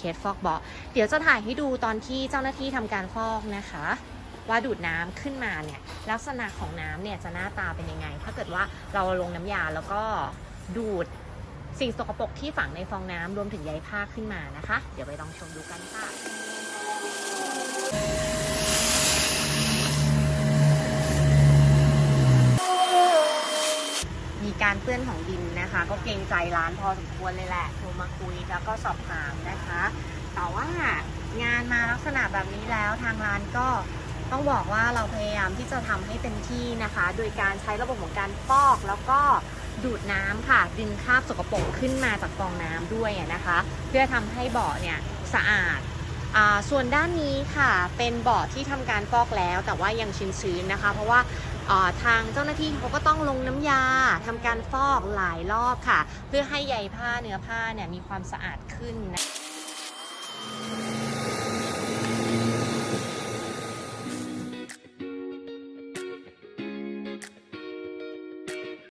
เคสฟอกเบาะเดี๋ยวจะถ่ายให้ดูตอนที่เจ้าหน้าที่ทำการฟอกนะคะ ว่าดูดน้ำขึ้นมาเนี่ยลักษณะของน้ำเนี่ยจะหน้าตาเป็นยังไง ถ้าเกิดว่าเราลงน้ำยาแล้วก็ดูดสิ่งสกปรกที่ฝังในฟองน้ำรวมถึงใยผ้าขึ้นมานะคะ เดี๋ยวไปลองชมดูกันค่ะ มี การเปื้อนของดินนะคะ ก็เกรงใจร้านพอสมควรเลยแหละโทรมาคุยแล้วก็สอบถามนะคะ แต่ว่างานมาลักษณะแบบนี้แล้วทางร้านก็ต้องบอกว่าเราพยายามที่จะทำให้เต็มที่นะคะ โดยการใช้ระบบของการฟอกแล้วก็ดูดน้ำค่ะดึงคราบสกปรกขึ้นมาจากฟองน้ำด้วยนะคะ เพื่อทำให้เบาะเนี่ยสะอาด ส่วนด้านนี้ค่ะเป็นบ่อที่ทำการฟอกแล้ว แต่ว่ายังชื้นนะคะ เพราะว่าทางเจ้าหน้าที่เขาก็ต้องลงน้ำยา ทำการฟอกหลายรอบค่ะ เพื่อให้ใยผ้าเนื้อผ้าเนี่ยมีความสะอาดขึ้นนะ